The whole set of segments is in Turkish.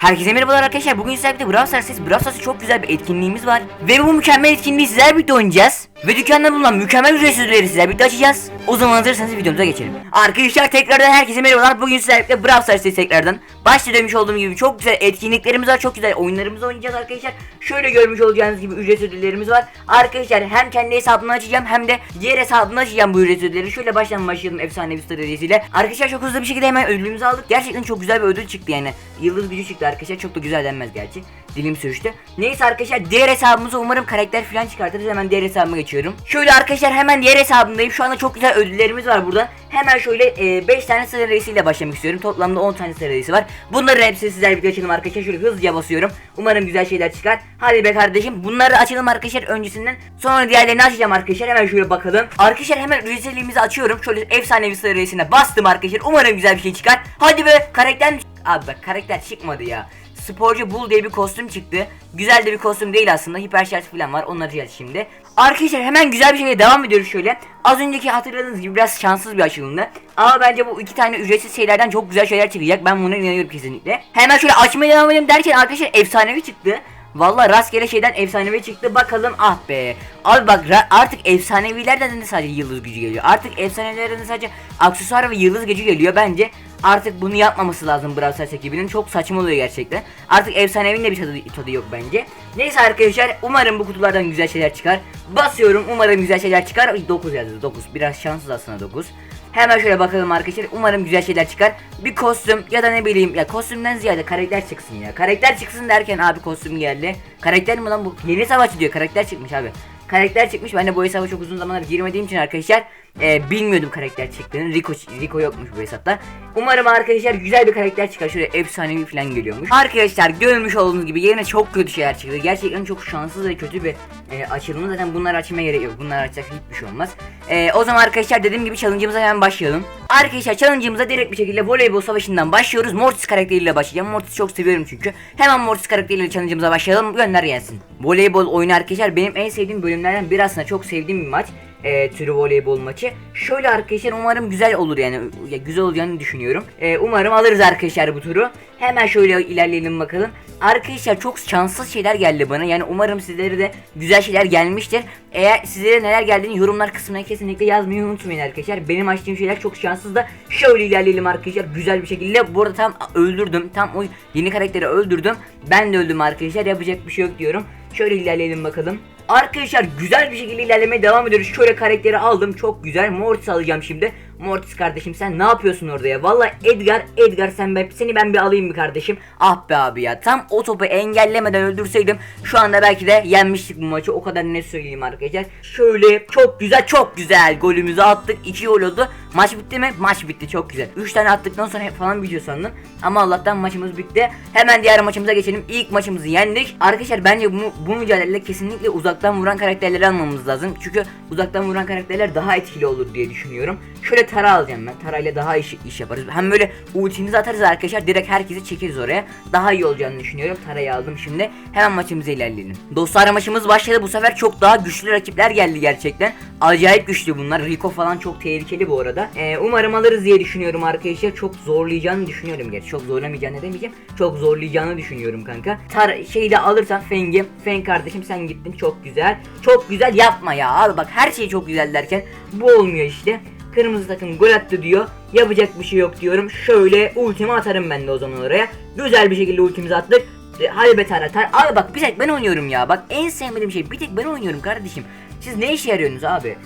Herkese merhabalar arkadaşlar. Bugün sizlerle birlikte Brawl Stars Brawl Stars'ta çok güzel bir etkinliğimiz var. Ve bu mükemmel etkinliği sizlerle birlikte oynayacağız. Ve dükkanda bulunan mükemmel ücretsizleri sizlerle birlikte açacağız. O zaman hazırsanız videomuza geçelim. Arkadaşlar tekrardan herkese merhabalar. Bugün sizlerle Brawl Stars'ta tekrardan. Başta demiş olduğum gibi çok güzel etkinliklerimiz var. Çok güzel oyunlarımızı oynayacağız arkadaşlar. Şöyle görmüş olacağınız gibi ücretsiz ödüllerimiz var. Arkadaşlar hem kendi hesabımı açacağım hem de diğer hesabımı açacağım bu ücretsiz ödülleri. Şöyle baştan başlayalım efsanevi stratejisiyle. Arkadaşlar çok hızlı bir şekilde hemen ödülümüzü aldık. Gerçekten çok güzel bir ödül çıktı yani. Yıldız gücü çıktı arkadaşlar. Çok da güzel denmez gerçi. Dilim sürüştü. Neyse arkadaşlar diğer hesabımıza umarım karakter falan çıkartırız. Hemen diğer hesabıma geçiyorum. Şöyle arkadaşlar hemen diğer hesabımdayım. Şu anda çok güzel ödüllerimiz var burada. Hemen şöyle 5 tane sıra reisiyle başlamak istiyorum. Toplamda 10 tane sıra reisi var. Bunların hepsini sizlerle birlikte açalım arkadaşlar. Şöyle hızlıca basıyorum. Umarım güzel şeyler çıkar. Hadi be kardeşim. Bunları açalım arkadaşlar öncesinden. Sonra diğerlerini açacağım arkadaşlar. Hemen şöyle bakalım. Arkadaşlar hemen ücretsizliğimizi açıyorum. Şöyle efsanevi sıra reisine bastım arkadaşlar. Umarım güzel bir şey çıkar. Hadi be karakter mi? Abi bak karakter çıkmadı ya. Sporcu Bull diye bir kostüm çıktı. Güzel de bir kostüm değil aslında. Hiper şarj falan var. Onları açacağız şimdi. Arkadaşlar hemen güzel bir şekilde devam ediyoruz şöyle. Az önceki hatırladığınız gibi biraz şanssız bir açılımdı. Ama bence bu iki tane ücretsiz şeylerden çok güzel şeyler çıkacak. Ben buna inanıyorum kesinlikle. Hemen şöyle açmaya devam edelim derken arkadaşlar efsanevi çıktı. Vallahi rastgele şeyden efsanevi çıktı bakalım ah be. Abi bak artık efsanevilerden de sadece yıldız gücü geliyor. Artık efsanevilerden de sadece aksesuar ve yıldız gücü geliyor bence. Artık bunu yapmaması lazım Brawl Stars ekibinin. Çok saçma oluyor gerçekten. Artık efsanevinin de bir tadı, tadı yok bence. Neyse arkadaşlar umarım bu kutulardan güzel şeyler çıkar. Basıyorum umarım güzel şeyler çıkar. Ay, 9 yazdı 9. Biraz şanssız aslında 9. Hemen şöyle bakalım arkadaşlar. Umarım güzel şeyler çıkar. Bir kostüm ya da ne bileyim ya kostümden ziyade karakter çıksın ya. Karakter çıksın derken abi kostüm geldi. Karakter mi lan bu? Yeni savaşçı diyor. Karakter çıkmış abi. Karakter çıkmış. Ben de bu hesaba çok uzun zamanlar girmediğim için arkadaşlar e, bilmiyordum karakter çıktığını. Rico Rico yokmuş bu hesapta. Umarım arkadaşlar güzel bir karakter çıkar. Şöyle efsanevi falan geliyormuş. Arkadaşlar görmüş olduğunuz gibi yerine çok kötü şeyler çıktı. Gerçekten çok şanssız ve kötü bir e, açılımı. Zaten bunları açmaya gerek yok. Bunları açacak hiçbir şey olmaz. E, o zaman arkadaşlar dediğim gibi challenge'ımıza hemen başlayalım. Arkadaşlar challenge'ımıza direkt bir şekilde voleybol savaşından başlıyoruz. Mortis karakteriyle başlayacağım. Mortis'i çok seviyorum çünkü. Hemen Mortis karakteriyle challenge'ımıza başlayalım. Gönder gelsin. Voleybol oyunu arkadaşlar benim en sevdiğim bölümlerden biri aslında. Çok sevdiğim bir maç e, türü voleybol maçı. Şöyle arkadaşlar umarım güzel olur yani ya, güzel olacağını düşünüyorum. E, umarım alırız arkadaşlar bu turu. Hemen şöyle ilerleyelim bakalım. Arkadaşlar çok şanssız şeyler geldi bana. Yani umarım sizlere de güzel şeyler gelmiştir. Eğer sizlere neler geldiğini yorumlar kısmına kesinlikle yazmayı unutmayın arkadaşlar. Benim açtığım şeyler çok şanssız da şöyle ilerleyelim arkadaşlar güzel bir şekilde. Bu arada tam öldürdüm. Tam o yeni karakteri öldürdüm. Ben de öldüm arkadaşlar. Yapacak bir şey yok diyorum. Şöyle ilerleyelim bakalım. Arkadaşlar güzel bir şekilde ilerlemeye devam ediyoruz. Şöyle karakteri aldım. Çok güzel. Mortis alacağım şimdi. Mortis kardeşim sen ne yapıyorsun orada ya? Valla Edgar, Edgar sen ben seni ben bir alayım mı kardeşim? Ah be abi ya. Tam o topu engellemeden öldürseydim şu anda belki de yenmiştik bu maçı. O kadar ne söyleyeyim arkadaşlar. Şöyle çok güzel, çok güzel golümüzü attık. 2 gol oldu. Maç bitti mi? Maç bitti. Çok güzel. 3 tane attıktan sonra falan bitiyor sandım. Ama Allah'tan maçımız bitti. Hemen diğer maçımıza geçelim. İlk maçımızı yendik. Arkadaşlar bence bu, bu mücadelede kesinlikle uzaktan vuran karakterleri almamız lazım. Çünkü uzaktan vuran karakterler daha etkili olur diye düşünüyorum. Şöyle tara alacağım ben. Tarayla daha iş, iş yaparız. Hem böyle ultimizi atarız arkadaşlar. Direkt herkesi çekeriz oraya. Daha iyi olacağını düşünüyorum. Tarayı aldım şimdi. Hemen maçımıza ilerleyelim. Dostlar maçımız başladı. Bu sefer çok daha güçlü rakipler geldi gerçekten. Acayip güçlü bunlar. Rico falan çok tehlikeli bu arada. Ee, umarım alırız diye düşünüyorum arkadaşlar. Çok zorlayacağını düşünüyorum gerçi. Çok zorlamayacağını demeyeceğim. Çok zorlayacağını düşünüyorum kanka. Tar şeyi de alırsan Feng'i. Feng kardeşim sen gittin. Çok güzel. Çok güzel yapma ya. Abi bak her şey çok güzel derken bu olmuyor işte. Kırmızı takım gol attı diyor. Yapacak bir şey yok diyorum. Şöyle ultimi atarım ben de o zaman oraya. Güzel bir şekilde ultimizi attık. E, Hadi. Abi bak bir tek ben oynuyorum ya. Bak en sevmediğim şey bir tek ben oynuyorum kardeşim. Siz ne işe yarıyorsunuz abi?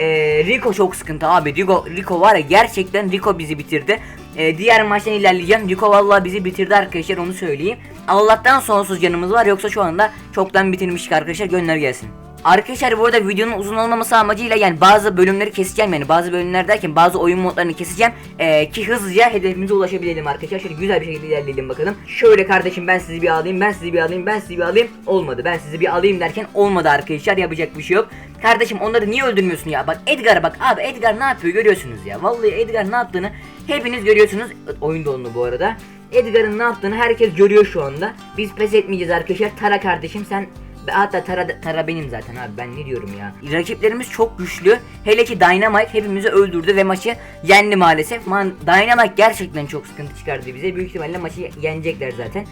Ee, Rico çok sıkıntı abi. Rico, Rico var ya gerçekten Rico bizi bitirdi. Ee, diğer maçtan ilerleyeceğim. Rico vallahi bizi bitirdi arkadaşlar onu söyleyeyim. Allah'tan sonsuz canımız var yoksa şu anda çoktan bitirmiştik arkadaşlar gönder gelsin. Arkadaşlar bu arada videonun uzun olmaması amacıyla yani bazı bölümleri keseceğim yani bazı bölümler derken bazı oyun modlarını keseceğim. Ee, ki hızlıca hedefimize ulaşabilelim arkadaşlar. Şöyle güzel bir şekilde ilerleyelim bakalım. Şöyle kardeşim ben sizi bir alayım ben sizi bir alayım ben sizi bir alayım. Olmadı. Ben sizi bir alayım derken olmadı arkadaşlar. Yapacak bir şey yok. Kardeşim onları niye öldürmüyorsun ya? Bak Edgar bak abi Edgar ne yapıyor görüyorsunuz ya. Vallahi Edgar ne yaptığını hepiniz görüyorsunuz. Oyun donlu bu arada. Edgar'ın ne yaptığını herkes görüyor şu anda. Biz pes etmeyeceğiz arkadaşlar. Tara kardeşim sen Hatta Tara, Tara benim zaten abi ben ne diyorum ya. Rakiplerimiz çok güçlü. Hele ki Dynamite hepimizi öldürdü ve maçı yendi maalesef. Man, Dynamite gerçekten çok sıkıntı çıkardı bize. Büyük ihtimalle maçı yenecekler zaten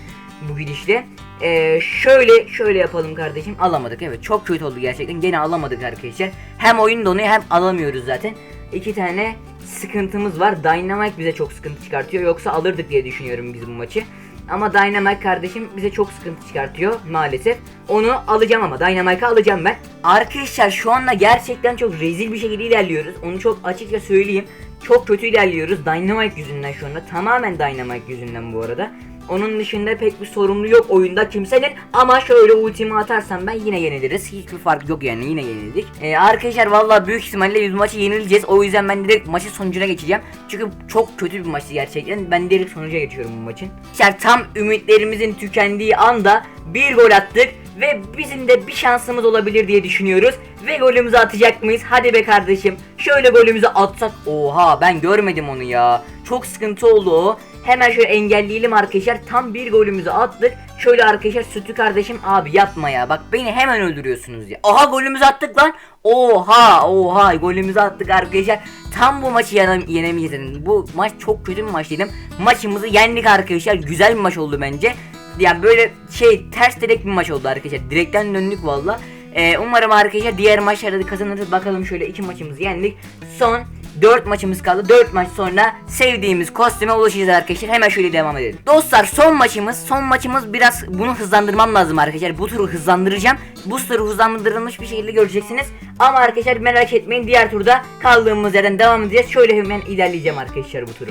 bu gidişle. Ee, şöyle şöyle yapalım kardeşim. Alamadık evet. Çok kötü oldu gerçekten. Gene alamadık arkadaşlar. Hem oyun donuyor hem alamıyoruz zaten. İki tane sıkıntımız var. Dynamite bize çok sıkıntı çıkartıyor. Yoksa alırdık diye düşünüyorum biz bu maçı. Ama Dynamite kardeşim bize çok sıkıntı çıkartıyor maalesef. Onu alacağım ama Dynamite'ı alacağım ben. Arkadaşlar şu anda gerçekten çok rezil bir şekilde ilerliyoruz. Onu çok açıkça söyleyeyim. Çok kötü ilerliyoruz Dynamite yüzünden şu anda. Tamamen Dynamite yüzünden bu arada. Onun dışında pek bir sorumlu yok oyunda kimsenin ama şöyle ultimi atarsam ben yine yeniliriz. Hiçbir fark yok yani yine yenildik. Ee, arkadaşlar vallahi büyük ihtimalle biz maçı yenileceğiz. O yüzden ben direkt maçın sonucuna geçeceğim. Çünkü çok kötü bir maçtı gerçekten. Ben direkt sonuca geçiyorum bu maçın. İşte tam ümitlerimizin tükendiği anda bir gol attık ve bizim de bir şansımız olabilir diye düşünüyoruz. Ve golümüzü atacak mıyız? Hadi be kardeşim. Şöyle golümüzü atsak. Oha ben görmedim onu ya. Çok sıkıntı oldu o. Hemen şöyle engelleyelim arkadaşlar. Tam bir golümüzü attık. Şöyle arkadaşlar sütü kardeşim abi yapma ya. Bak beni hemen öldürüyorsunuz ya. Aha golümüzü attık lan. Oha oha golümüzü attık arkadaşlar. Tam bu maçı yenem yenemeyeceğiz dedim. Bu maç çok kötü bir maç dedim. Maçımızı yendik arkadaşlar. Güzel bir maç oldu bence. Yani böyle şey ters direkt bir maç oldu arkadaşlar. Direkten döndük valla. Ee, umarım arkadaşlar diğer maçlarda da kazanırız. Bakalım şöyle iki maçımızı yendik. Son 4 maçımız kaldı. 4 maç sonra sevdiğimiz kostüme ulaşacağız arkadaşlar. Hemen şöyle devam edelim. Dostlar son maçımız. Son maçımız biraz bunu hızlandırmam lazım arkadaşlar. Bu turu hızlandıracağım. Bu turu hızlandırılmış bir şekilde göreceksiniz. Ama arkadaşlar merak etmeyin. Diğer turda kaldığımız yerden devam edeceğiz. Şöyle hemen ilerleyeceğim arkadaşlar bu turu.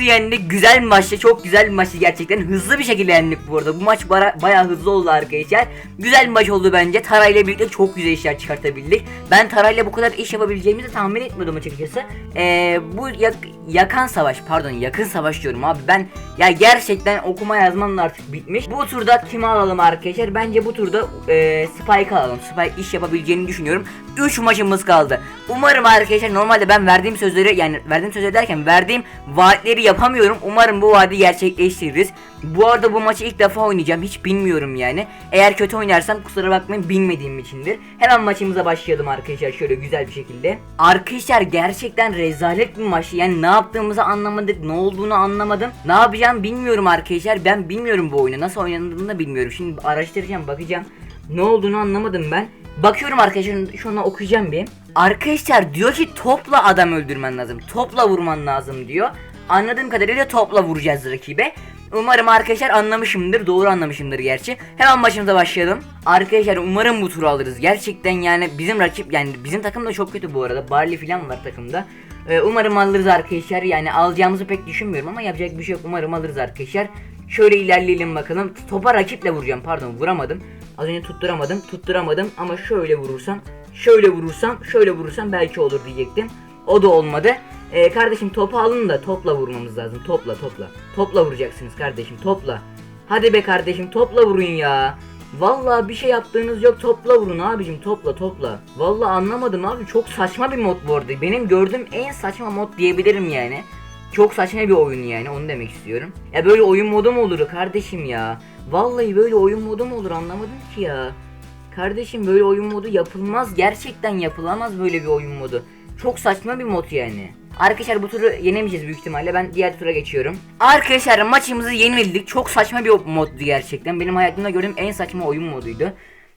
Maçımızı yendik. Güzel bir maçtı. Çok güzel bir maçtı gerçekten. Hızlı bir şekilde yendik bu arada. Bu maç bara- bayağı hızlı oldu arkadaşlar. Güzel bir maç oldu bence. Tara ile birlikte çok güzel işler çıkartabildik. Ben Tara ile bu kadar iş yapabileceğimizi tahmin etmiyordum açıkçası. Ee, bu yak- yakan savaş pardon yakın savaş diyorum abi. Ben ya gerçekten okuma yazmam da artık bitmiş. Bu turda kimi alalım arkadaşlar? Bence bu turda e, Spike alalım. Spike iş yapabileceğini düşünüyorum. 3 maçımız kaldı. Umarım arkadaşlar normalde ben verdiğim sözleri yani verdiğim sözleri derken verdiğim vaatleri yapamıyorum. Umarım bu vaadi gerçekleştiririz. Bu arada bu maçı ilk defa oynayacağım. Hiç bilmiyorum yani. Eğer kötü oynarsam kusura bakmayın bilmediğim içindir. Hemen maçımıza başlayalım arkadaşlar şöyle güzel bir şekilde. Arkadaşlar gerçekten rezalet bir maç. Yani ne yaptığımızı anlamadık. Ne olduğunu anlamadım. Ne yapacağım bilmiyorum arkadaşlar. Ben bilmiyorum bu oyunu. Nasıl oynandığını da bilmiyorum. Şimdi araştıracağım bakacağım. Ne olduğunu anlamadım ben. Bakıyorum arkadaşlar şunu okuyacağım bir. Arkadaşlar diyor ki topla adam öldürmen lazım. Topla vurman lazım diyor. Anladığım kadarıyla topla vuracağız rakibe. Umarım arkadaşlar anlamışımdır. Doğru anlamışımdır gerçi. Hemen maçımıza başlayalım. Arkadaşlar umarım bu turu alırız. Gerçekten yani bizim rakip yani bizim takım da çok kötü bu arada. Barley falan var takımda. Ee, umarım alırız arkadaşlar. Yani alacağımızı pek düşünmüyorum ama yapacak bir şey yok. Umarım alırız arkadaşlar. Şöyle ilerleyelim bakalım. Topa rakiple vuracağım. Pardon vuramadım. Az önce tutturamadım. Tutturamadım ama şöyle vurursam, şöyle vurursam, şöyle vurursam belki olur diyecektim. O da olmadı. Ee, kardeşim topu alın da topla vurmamız lazım. Topla topla. Topla vuracaksınız kardeşim topla. Hadi be kardeşim topla vurun ya. Vallahi bir şey yaptığınız yok topla vurun abicim topla topla. Vallahi anlamadım abi çok saçma bir mod bu arada. Benim gördüğüm en saçma mod diyebilirim yani. Çok saçma bir oyun yani onu demek istiyorum. Ya böyle oyun modu mu olur kardeşim ya? Vallahi böyle oyun modu mu olur anlamadım ki ya. Kardeşim böyle oyun modu yapılmaz. Gerçekten yapılamaz böyle bir oyun modu. Çok saçma bir mod yani. Arkadaşlar bu turu yenemeyeceğiz büyük ihtimalle. Ben diğer tura geçiyorum. Arkadaşlar maçımızı yenildik. Çok saçma bir moddu gerçekten. Benim hayatımda gördüğüm en saçma oyun moduydu.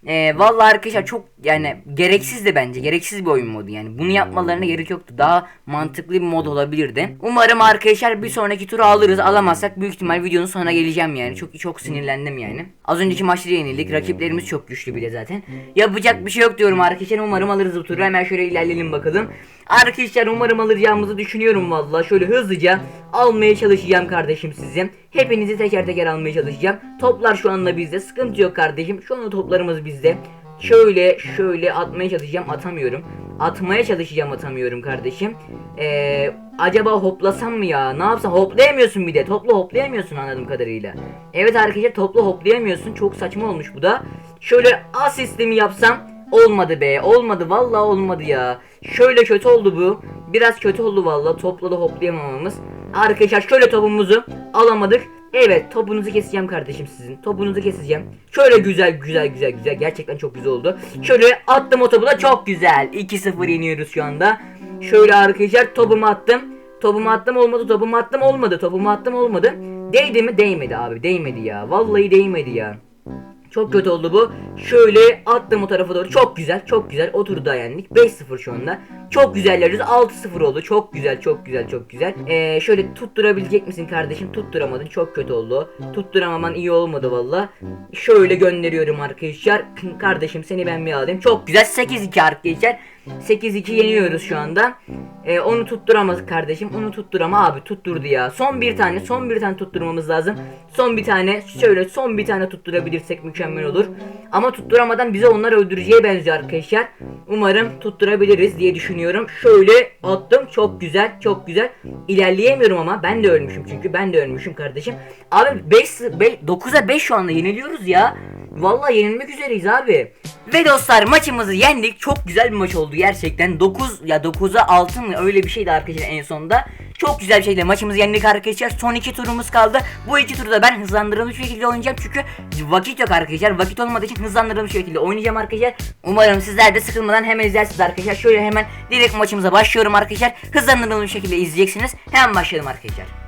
Ee, vallahi arkadaşlar çok yani gereksizdi bence. Gereksiz bir oyun modu yani. Bunu yapmalarına gerek yoktu. Daha mantıklı bir mod olabilirdi. Umarım arkadaşlar bir sonraki turu alırız. Alamazsak büyük ihtimal videonun sonuna geleceğim yani. Çok çok sinirlendim yani. Az önceki maçta yenildik. Rakiplerimiz çok güçlü bile zaten. Yapacak bir şey yok diyorum arkadaşlar. Umarım alırız bu turu. Hemen şöyle ilerleyelim bakalım. Arkadaşlar umarım alacağımızı düşünüyorum valla. Şöyle hızlıca almaya çalışacağım kardeşim sizi. Hepinizi teker teker almaya çalışacağım. Toplar şu anda bizde. Sıkıntı yok kardeşim. Şu anda toplarımız bizde. Şöyle şöyle atmaya çalışacağım atamıyorum. Atmaya çalışacağım atamıyorum kardeşim. Ee, acaba hoplasam mı ya? Ne yapsam? Hoplayamıyorsun bir de. Toplu hoplayamıyorsun anladığım kadarıyla. Evet arkadaşlar toplu hoplayamıyorsun. Çok saçma olmuş bu da. Şöyle asistimi yapsam olmadı be. Olmadı vallahi olmadı ya. Şöyle kötü oldu bu. Biraz kötü oldu vallahi topla da hoplayamamamız. Arkadaşlar şöyle topumuzu alamadık. Evet topunuzu keseceğim kardeşim sizin. Topunuzu keseceğim. Şöyle güzel güzel güzel güzel. Gerçekten çok güzel oldu. Şöyle attım o topu da çok güzel. 2-0 yeniyoruz şu anda. Şöyle arkadaşlar topumu attım. Topumu attım olmadı. Topumu attım olmadı. Topumu attım olmadı. Değdi mi? Değmedi abi. Değmedi ya. Vallahi değmedi ya. Çok kötü oldu bu. Şöyle attım o tarafa doğru. Çok güzel, çok güzel. Oturdu da yendik. 5-0 şu anda. Çok güzelleriz. 6-0 oldu. Çok güzel, çok güzel, çok güzel. Ee, şöyle tutturabilecek misin kardeşim? Tutturamadın. Çok kötü oldu. Tutturamaman iyi olmadı valla. Şöyle gönderiyorum arkadaşlar. kardeşim seni ben bir alayım. Çok güzel. 8-2 arkadaşlar. 8-2 yeniyoruz şu anda. Ee, onu tutturamadık kardeşim. Onu tutturama abi tutturdu ya. Son bir tane, son bir tane tutturmamız lazım. Son bir tane, şöyle son bir tane tutturabilirsek mükemmel olur. Ama tutturamadan bize onlar öldüreceğe benziyor arkadaşlar. Umarım tutturabiliriz diye düşünüyorum. Şöyle attım. Çok güzel, çok güzel. İlerleyemiyorum ama ben de ölmüşüm çünkü ben de ölmüşüm kardeşim. Abi 5 9'a 5 şu anda yeniliyoruz ya. Vallahi yenilmek üzereyiz abi. Ve dostlar maçımızı yendik. Çok güzel bir maç oldu gerçekten. 9 ya 9'a 6 mı öyle bir şeydi arkadaşlar en sonunda. Çok güzel bir şekilde maçımızı yendik arkadaşlar. Son iki turumuz kaldı. Bu iki turda ben hızlandırılmış şekilde oynayacağım. Çünkü vakit yok arkadaşlar. Vakit olmadığı için hızlandırılmış şekilde oynayacağım arkadaşlar. Umarım sizler de sıkılmadan hemen izlersiniz arkadaşlar. Şöyle hemen direkt maçımıza başlıyorum arkadaşlar. Hızlandırılmış şekilde izleyeceksiniz. Hemen başlayalım arkadaşlar.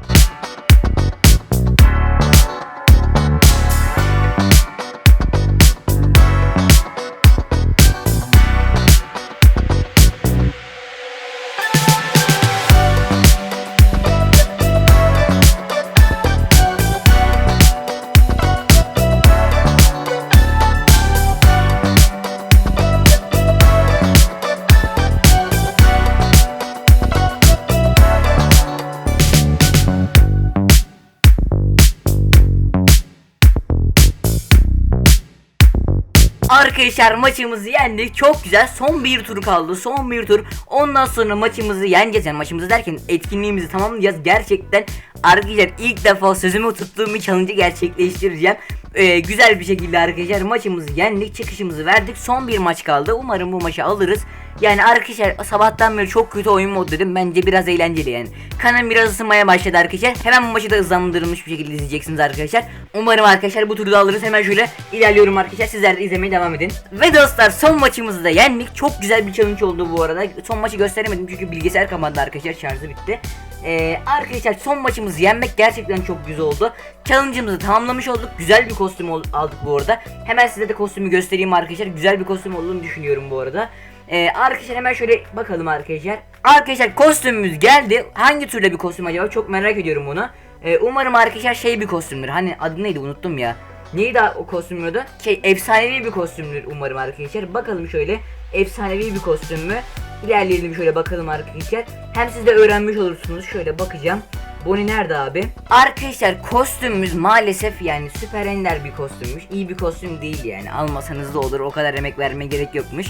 Arkadaşlar maçımızı yendik. Çok güzel. Son bir tur kaldı. Son bir tur. Ondan sonra maçımızı yeneceğiz. Yani maçımızı derken etkinliğimizi tamamlayacağız. Gerçekten arkadaşlar ilk defa sözümü tuttuğum bir challenge'ı gerçekleştireceğim. Ee, güzel bir şekilde arkadaşlar maçımızı yendik. Çıkışımızı verdik. Son bir maç kaldı. Umarım bu maçı alırız. Yani arkadaşlar sabahtan beri çok kötü oyun modu dedim. Bence biraz eğlenceli yani. Kanal biraz ısınmaya başladı arkadaşlar. Hemen bu maçı da hızlandırılmış bir şekilde izleyeceksiniz arkadaşlar. Umarım arkadaşlar bu turu da alırız. Hemen şöyle ilerliyorum arkadaşlar. Sizler de izlemeye devam edin. Ve dostlar son maçımızı da yendik. Çok güzel bir challenge oldu bu arada. Son maçı gösteremedim çünkü bilgisayar kapandı arkadaşlar. Şarjı bitti. Ee, arkadaşlar son maçımızı yenmek gerçekten çok güzel oldu. Challenge'ımızı tamamlamış olduk. Güzel bir kostüm aldık bu arada. Hemen size de kostümü göstereyim arkadaşlar. Güzel bir kostüm olduğunu düşünüyorum bu arada. Ee, arkadaşlar hemen şöyle bakalım arkadaşlar. Arkadaşlar kostümümüz geldi. Hangi türde bir kostüm acaba? Çok merak ediyorum bunu. Ee, umarım arkadaşlar şey bir kostümdür. Hani adı neydi unuttum ya. Neydi o kostümün? Şey efsanevi bir kostümdür umarım arkadaşlar. Bakalım şöyle efsanevi bir kostüm mü? İlerleyelim şöyle bakalım arkadaşlar. Hem siz de öğrenmiş olursunuz. Şöyle bakacağım. Bonnie nerede abi? Arkadaşlar kostümümüz maalesef yani süper ender bir kostümmüş. İyi bir kostüm değil yani. Almasanız da olur. O kadar emek vermeye gerek yokmuş.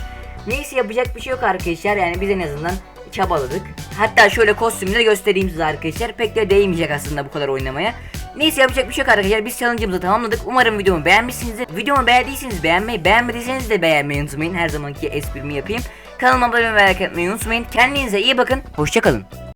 Neyse yapacak bir şey yok arkadaşlar. Yani biz en azından çabaladık. Hatta şöyle kostümü de göstereyim size arkadaşlar. Pek de değmeyecek aslında bu kadar oynamaya. Neyse yapacak bir şey yok arkadaşlar. Biz challenge'ımızı tamamladık. Umarım videomu beğenmişsinizdir. Videomu beğendiyseniz beğenmeyi, beğenmediyseniz de beğenmeyi unutmayın. Her zamanki esprimi yapayım. Kanalıma abone olmayı merak etmeyi unutmayın. Kendinize iyi bakın. Hoşçakalın.